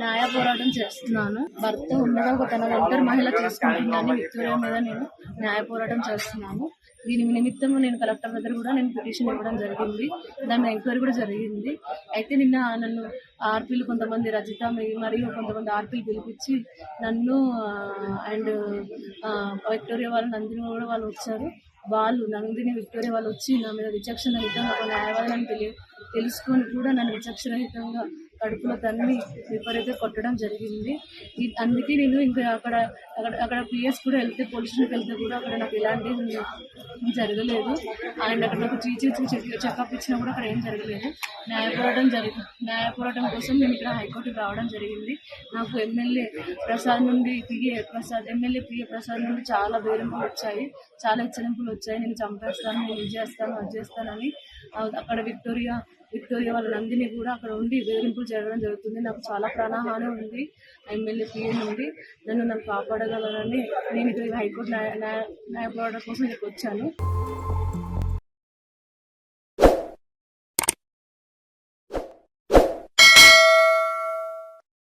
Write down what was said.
న్యాయ పోరాటం చేస్తున్నాను. భర్త ఉన్నది ఒక తన ఒంటరి మహిళ చేసుకుంటుందని విక్టోరియా మీద నేను న్యాయ పోరాటం చేస్తున్నాను. దీని నిమిత్తం నేను కలెక్టర్ దగ్గర కూడా నేను పిటిషన్ ఇవ్వడం జరిగింది. దాని ఎంక్వైరీ కూడా జరిగింది. అయితే నిన్న నన్ను ఆర్పీలు కొంతమంది రజిత మరియు కొంతమంది ఆర్పీలు పిలిపించి నన్ను అండ్ విక్టోరియా వాళ్ళు నందిని కూడా వాళ్ళు వచ్చారు. వాళ్ళు నందిని విక్టోరియా వాళ్ళు వచ్చి నా మీద విచక్షణరహితంగా వాళ్ళ న్యాయవాదనని తెలియ తెలుసుకొని కూడా నన్ను విచక్షణరహితంగా కడుపులో తన్ని విపరీత కొట్టడం జరిగింది. అందుకే నేను ఇంకా అక్కడ అక్కడ అక్కడ పిఎస్ కూడా వెళ్తే పోలీస్ స్టేషన్కి వెళ్తే కూడా అక్కడ నాకు ఎలాంటి జరగలేదు. అండ్ అక్కడ నాకు టీచర్స్ చెకప్ ఇచ్చినా కూడా అక్కడ ఏం జరగలేదు. న్యాయ పోరాటం జరిగి న్యాయ పోరాటం కోసం నేను ఇక్కడ హైకోర్టుకి రావడం జరిగింది. నాకు ఎమ్మెల్యే ప్రసాద్ నుండి PA Prasad MLA PA Prasad నుండి చాలా బేరింపులు వచ్చాయి. చాలా హెచ్చరింపులు వచ్చాయి. నేను చంపేస్తాను నేను ఇది చేస్తాను అది చేస్తానని. అక్కడ విక్టోరియా విక్టోరియా వాళ్ళ నందిని కూడా అక్కడ ఉండి బెదిరింపులు జరగడం జరుగుతుంది. నాకు చాలా ప్రాణహాని ఉంది. ఎమ్మెల్యే పిఏ ఉంది నన్ను నన్ను కాపాడగలరని నేను ఇక్కడ హైకోర్టు న్యాయ న్యాయ న్యాయ పోరాటం కోసం ఇక్కడికి వచ్చాను.